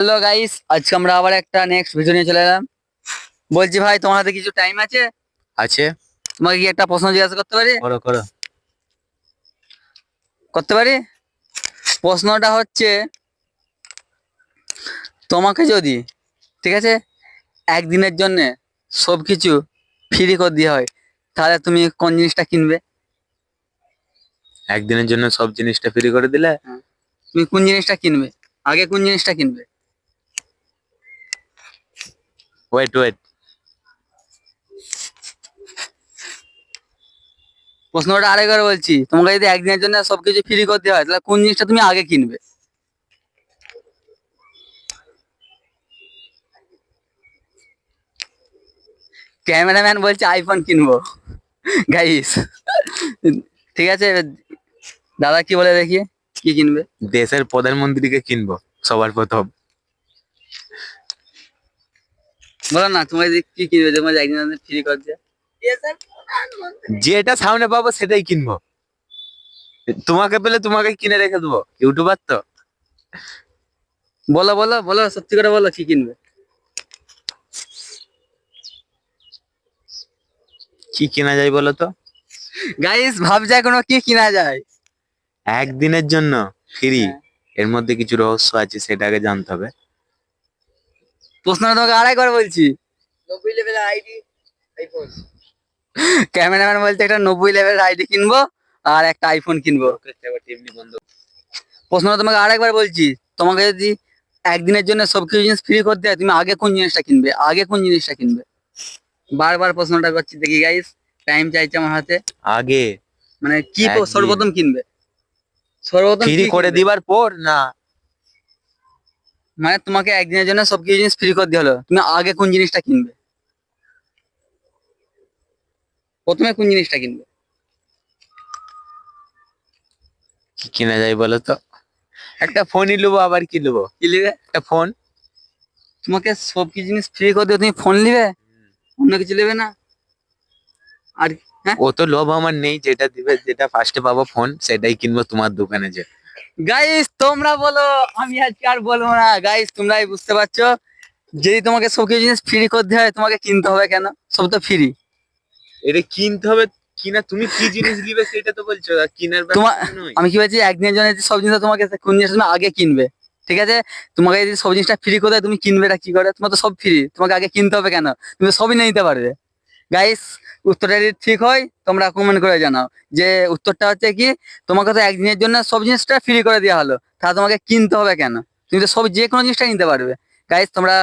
Hello guys আজকে আমরা আবার একটা নেক্সট ভিডিও নিয়ে চলে এলাম। বলছি ভাই তোমার হাতে কিছু টাইম আছে? আছে। তোমাকে কি একটা প্রশ্ন জিজ্ঞাসা করতে পারি? করো করো। করতে পারি? প্রশ্নটা হচ্ছে তোমাকে যদি ঠিক আছে একদিনের জন্য সব কিছু ফ্রি করে দেওয়া হয় তাহলে তুমি কোন জিনিসটা কিনবে? একদিনের জন্য সব জিনিসটা ফ্রি করে দিলে? তুমি কোন জিনিসটা কিনবে? আগে কোন জিনিসটা কিনবে? ওয়েট ওয়েট প্রশ্নটা আরেকবার বলছি। তোমাকে যদি একদিনের জন্য সবকিছু ফ্রি করতে হয় তাহলে কোন জিনিসটা তুমি আগে কিনবে? ক্যামেরাম্যান বলছে আইফোন কিনবো। গাইস ঠিক আছে? দাদা কি বলে দেখি কি কিনবে? দেশের প্রধানমন্ত্রীকে কিনবো সবার প্রথম। বলো না যদি কি কিনবে? তোমার একদিনের জন্য ফ্রি করছে যেটা সামনে পাবো সেটাই কিনবো। তোমাকে পেলে তোমাকে কিনে রেখে দেবো ইউটিউবার তো। বলো বলো বলো সত্যি করে বলো কি কিনবে? কি কেনা যায় বলো তো? গাইস ভাবছে এখনও কি কিনা যায়? একদিনের জন্য ফ্রি হ্যাঁ। এর মধ্যে কিছু রহস্য আছে সেটাকে জানতে হবে। প্রশ্নটা তোমাকে আড়াইবার বলছি। নব্বই লেভেলের আইডি ক্যামেরাম্যান বলছে একটা নব্বই লেভেল আইডি কিনবো আর একটা আইফোন কিনবো। প্রশ্নটা তোমাকে আরেকবার বলছি তোমাকে যদি একদিনের জন্য সব কিছু জিনিস ফ্রি করতে হয় তুমি আগে কোন জিনিসটা কিনবে? আগে কোন জিনিসটা কিনবে? বারবার প্রশ্নটা করছি দেখি গাইস টাইম চাইছে আমার হাতে। আগে। মানে কি সর্বপ্রথম কিনবে? সর্বপ্রথম ফ্রি করে? দিবার পর না মানে তোমাকে একদিনের জন্য সব কিছু জিনিস ফ্রি করে দিয়ে হলো। তুমি আগে কোন জিনিসটা কিনবে? প্রথমে কোন জিনিসটা কিনবে? কি কিনা যায় বলো তো? একটা ফোনই নেব আবার কি নেব কি নেবে একটা ফোন তোমাকে সব কিছু জিনিস ফ্রি করে দিয়ে তুমি ফোন নিবে অন্য কিছু নেবে না? আর হ্যাঁ? ও তো লোভ আমার নেই যেটা দিবে যেটা ফার্স্টে পাবো ফোন সেটাই কিনবো তোমার দোকানে যে। গাইস তোমরা বলো আমি আজকে আর বলব না। গাইস তোমরাই বুঝতে পারছ যদি তোমাকে সব কিছু জিনিস ফ্রি করতে হয় তোমাকে কিনতে হবে কেন? সব তো ফ্রি এটা কিনতে হবে কিনা তুমি কি জিনিস দিবে সেটা তো বলছো আর কিনার তোমার- আমি কি বলছি একদিনের জন্য সব জিনিস তোমাকে কোন জিনিসটা তুমি আগে কিনবে ঠিক আছে? তোমাকে যদি সব জিনিসটা ফ্রি করে দেয়, তুমি কিনবে এটা কি করে? তোমার তো সব ফ্রি তোমাকে আগে কিনতে হবে কেন? তুমি সবই নিয়ে নিতে পারবে। গাইস উত্তরটা যদি ঠিক হয়, তোমরা কমেন্ট করে জানাও। যে উত্তরটা হচ্ছে কি, তোমাকে তো একদিনের জন্য সব জিনিসটা ফ্রি করে দেওয়া হলো। তাহলে তোমাকে কিনতে হবে কেন? তুমি তো সব যে কোনো জিনিসটা কিনতে পারবে। গাইস তোমরা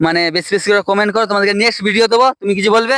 মানে বেশি বেশি করে কমেন্ট করো, তোমাদেরকে নেক্সট ভিডিও দেবো। তুমি কিছু বলবে?